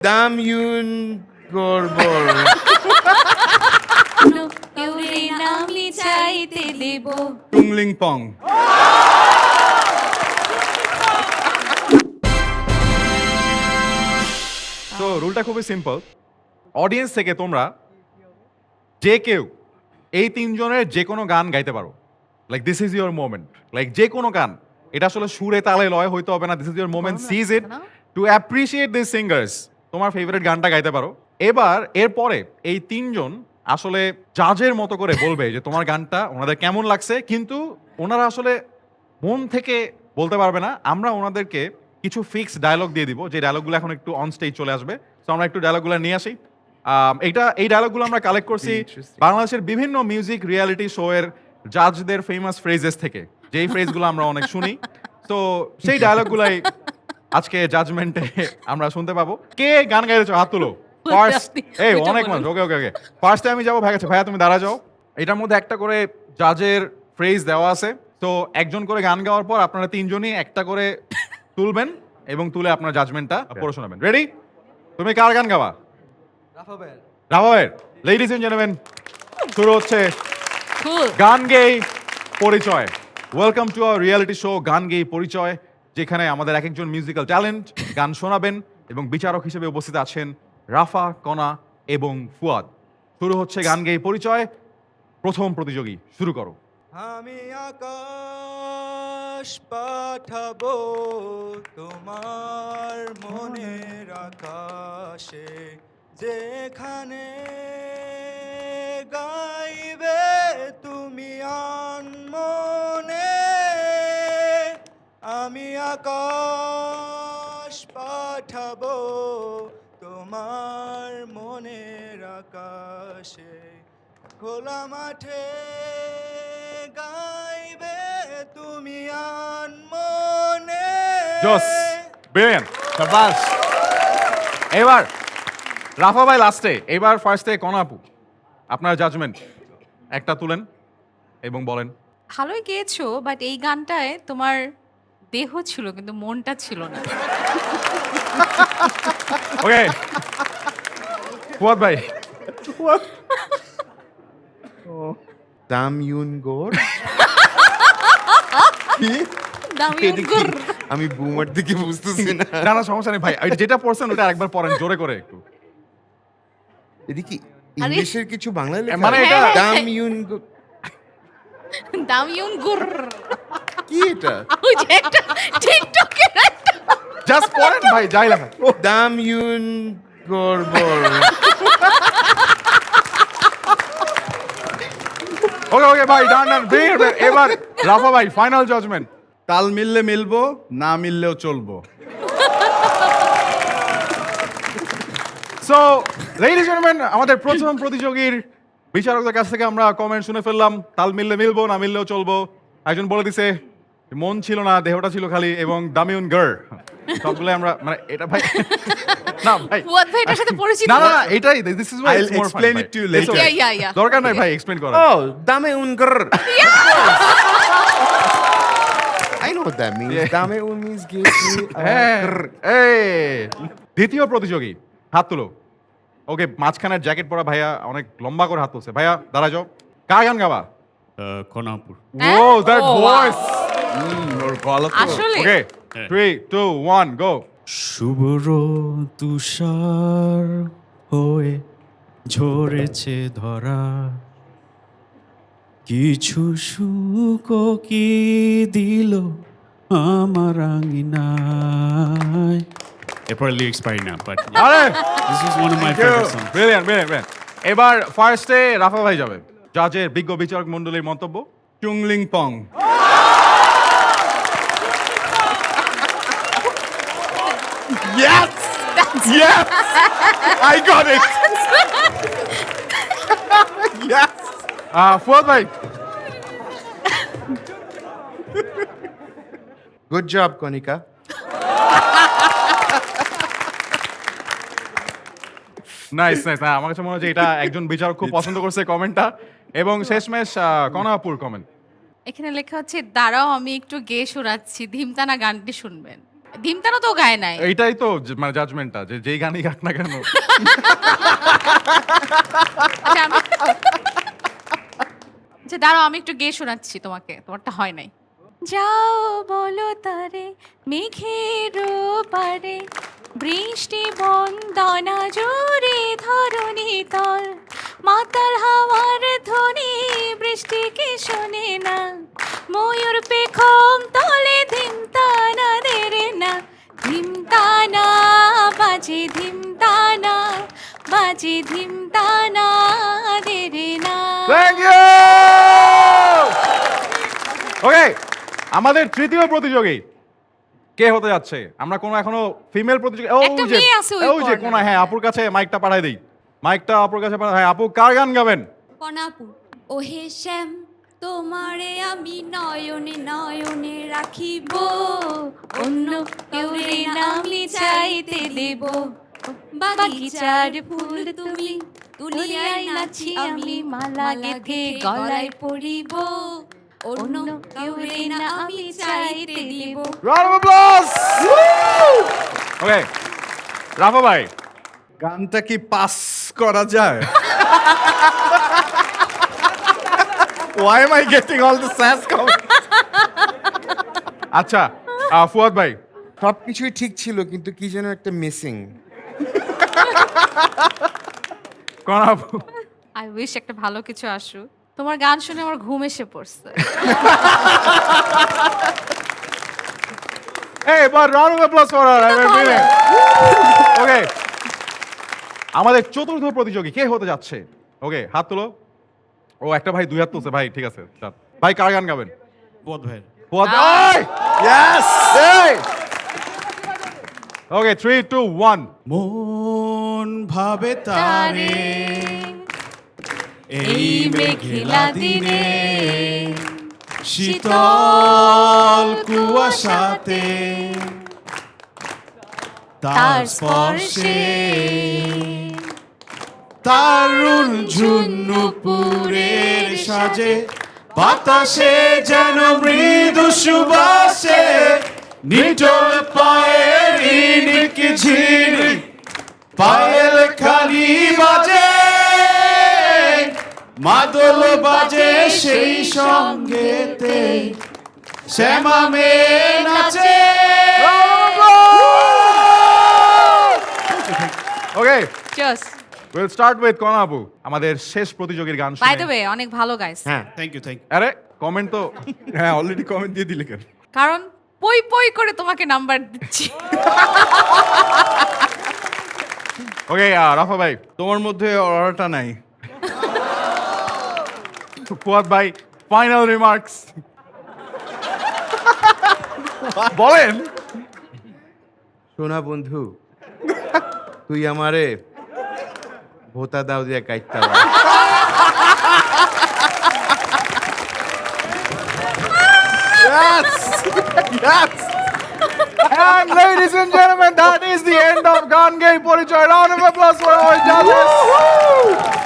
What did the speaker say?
দাম ইউন গড়বড় কেউরে নামি চাইতে দেব টুংলিং পং তো রুলটা খুবই সিম্পল অডিয়েন্স থেকে তোমরা যে কেউ এই তিনজনের যে কোনো গান গাইতে পারো like this is your moment like যে কোনো গান এটা আসলে সুরে তালে লয় হইতে হবে না this is your moment seize it to appreciate this singers তোমার ফেভারিট গানটা গাইতে পারো। এবার এরপরে এই তিনজন আসলে জাজের মতো করে বলবে যে তোমার গানটা ওনাদের কেমন লাগছে কিন্তু ওনারা আসলে মন থেকে বলতে পারবে না। আমরা ওনাদেরকে কিছু ফিক্স ডায়লগ দিয়ে দিব যে ডায়লগগুলো এখন একটু অন স্টেজ চলে আসবে। তো আমরা একটু ডায়লগগুলো নিয়ে আসি। এইটা এই ডায়লগগুলো আমরা কালেক্ট করছি বাংলাদেশের বিভিন্ন মিউজিক রিয়ালিটি শো এর জাজদের ফেমাস ফ্রেজেস থেকে। যেই ফ্রেজগুলো আমরা অনেক শুনি। তো সেই ডায়লগগুলাই আজকে জাজমেন্টে আমরা শুনতে পাবো। কে গান গাইছো হাত তুলো। ফার্স্ট এই অনেক মানুষ। ওকে ওকে ওকে ফার্স্টে আমি যাব ভাই কাছে ভাইয়া তুমি দাঁড়া যাও। এটার মধ্যে একটা করে জাজের ফ্রেজ দেওয়া আছে। তো একজন করে গান গাওয়ার পর আপনারা তিনজনই একটা করে তুলবেন এবং তুলে আপনার জাজমেন্টটা পড়ে শোনাবেন। রেডি তুমি কার গান গাওয়া রাভাবের লেডিস এন্ড জেন্টলম্যান শুরু হচ্ছে গান গেই পরিচয়। Welcome to our reality show গান গেই পরিচয়। যেখানে আমাদের এক একজন মিউজিক্যাল ট্যালেন্ট গান শোনাবেন এবং বিচারক হিসেবে উপস্থিত আছেন রাফা কণা এবং ফুয়াদ। শুরু হচ্ছে গান গেয়ে পরিচয়। প্রথম প্রতিযোগী, শুরু করো। আমি আকাশ পাঠাবো তোমার মনের আকাশে, যেখানে গাইবে তুমি আনমনে আকাশ পাঠাবো তোমার মনের আকাশে। খোলা মাঠে গাইবে তুমি আনমনে জস ব্রিলিয়ান্ট সাবাস এবার রাফা ভাই লাস্টে এবার ফার্স্টে কণাপু আপনার জাজমেন্ট একটা তুলেন এবং বলেন। ভালোই গেয়েছো বাট এই গানটায় তোমার দেহ ছিল কিন্তু মনটা ছিল না। ওকে। ফুয়াদ ভাই। দাম ইউন দামি কি? আমি বুমার দিকে বুঝতেছি না। না না সমস্যা নেই ভাই। যেটা পড়ছেন ওটা একবার পড়েন জোরে করে একটু। এটা কি ইংলিশের কিছু বাংলা লেখা মানে এটা- হ্যাঁ, দাম ইউন গ- দামিউন গুর। কি এটা ওই যে একটা টিকটকের একটা জাস্ট পড়েন ভাই যাই লেখা দাম ইউন ওকে ওকে ভাই ডান ডান বের বের এবার রাফা ভাই ফাইনাল জাজমেন্ট তাল মিললে মিলবো না মিললেও চলবো। সো লেডিস জেন্টলম্যান আমাদের প্রথম প্রতিযোগীর বিচারকদের কাছ থেকে আমরা কমেন্ট শুনে ফেললাম তাল মিললে মিলবো না মিললেও চলবো। একজন বলে দিছে মন ছিল না দেহটা ছিল খালি এবং দামিউন গার সবগুলো আমরা মানে এটা ভাই না ভাই। ফুয়াদ ভাই এটার সাথে পরিচিত? না না না এটাই this is why I'll explain it to you later. Yeah, yeah, yeah. দরকার নাই ভাই এক্সপ্লেইন করা Oh, dame un grr. I know what that means. Dame un means give me হ্যাঁ। grr. দ্বিতীয় প্রতিযোগী হাত তুলো। ওকে মাঝখানের জ্যাকেট পরা ভাইয়া অনেক লম্বা করে হাত তুলছে। ভাইয়া দাঁড়া যাও। কার গান গাবা খনাপুর। হ্যাঁ? ও দ্যাট ভয়েস আসলে ওকে হ্যাঁ। থ্রি টু ওয়ান গো শুভ্র তুষার হয়ে ঝরেছে ধরা। কিছু সুখ কি দিল আমার আঙিনায়? এরপরে লিরিক্স পারি না বাট আরে! This is one of my favourite song brilliant brilliant এবার ফার্স্টে রাফা ভাই যাবে। জাজের বিজ্ঞ বিচারক মণ্ডলীর মন্তব্য? চুংলিং পং। Yes! Yes! I got it! yes! Uh, Fuad ভাই Good job, Konika. Nice nice আমার কাছে মনে হচ্ছে এটা একজন বিচারক খুব পছন্দ করছে কমেন্টটা এবং শেষমেশ আহ, কণাপুর কমেন্ট এখানে লেখা হচ্ছে দাঁড়াও আমি একটু গেয়ে শোনাচ্ছি ধিমতানা গানটি শুনবেন ধিমতানো তো গায় নাই। এইটাই তো যে- মানে জাজমেন্টটা যে যেই গানই গাক না কেন। আচ্ছা, আমি- আচ্ছা দাঁড়াও আমি একটু গেয়ে শোনাচ্ছি তোমাকে তোমারটা হয় নাই। যাও বলো তারে মেঘের পারে বৃষ্টি বন্দনা জোরে ধরণী তল। মাতাল হাওয়ার ধ্বনি বৃষ্টিকে শোনে না ময়ূর পেখম তলে আমাদের তৃতীয় প্রতিযোগী। কে হতে যাচ্ছে? আমরা কোনো এখনও ফিমেল প্রতিযোগী ও একটা যে মেয়ে আছে ওই ওই যে corner-এ। কোনা হ্যাঁ আপুর কাছে মাইকটা পাঠাই দেই। মাইকটা আপুর কাছে পাঠাই হ্যাঁ আপু কার গান গাবেন? কনাপু ওহে শ্যাম তোমারে আমি নয়নে নয়নে রাখিব। অন্য কেউ রে আমি চাইতে দেব। বাগিচার ফুল তুমি তুলিয়াই নাছি আমি মালা গেথে গলায় পরিব। অন্য কেউ রে না আমি চাইতে দেব। Round of applause okay Rafa ভাই গানটা কি পাস করা যায়? Why am I getting all the sass? আচ্ছা আহ, ফুয়াদ ভাই। সব কিছুই ঠিক ছিল কিন্তু কি যেন একটা মিসিং কোন আপু আই উইশ একটা ভালো কিছু আসুক। তোমার গান শুনে আমার ঘুম এসে পড়ছে। Hey, but round of applause for her. I mean, ওকে আমাদের চতুর্থ প্রতিযোগী কে হতে যাচ্ছে? ওকে হাত তুলো। ও একটা ভাই দুই হাত তুলছে। ভাই ঠিক আছে ভাই কার গান গাবেন? বোধ ভাই! আহ! ওকে থ্রি টু ওয়ান মন ভাবে তারে এই মেঘলা দিনে শীতল কুয়াশাতে তার স্পর্শে তারুণ ঝুন্নুপুরের সাজে বাতাসে যেন মৃদু সুবাসে নিটল পায়ের ঝিরি পায়েল খালি মাদল বাজে সেই সঙ্গেতে। শ্যামা মে নাচে। Okay just will start with কোন আপু আমাদের শেষ প্রতিযোগীর গান বাই দ্য ওয়ে অনেক ভালো গাইস হ্যাঁ। থ্যাংক ইউ থ্যাংক আরে কমেন্ট তো হ্যাঁ অলরেডি কমেন্ট দিয়ে দিলে কেন? কারণ পই পই করে তোমাকে নাম্বার দিচ্ছি। ওকে রাফা ভাই তোমার মধ্যে অরাটা নাই। ফুয়াদ ভাই ফাইনাল রিমার্কস বলেন সোনা বন্ধু তুই আমারে ভোতা দাও দিয়া কাইটটা And ladies and gentlemen, that is the end of Gan Gay Porichoy. Round of applause for our judges.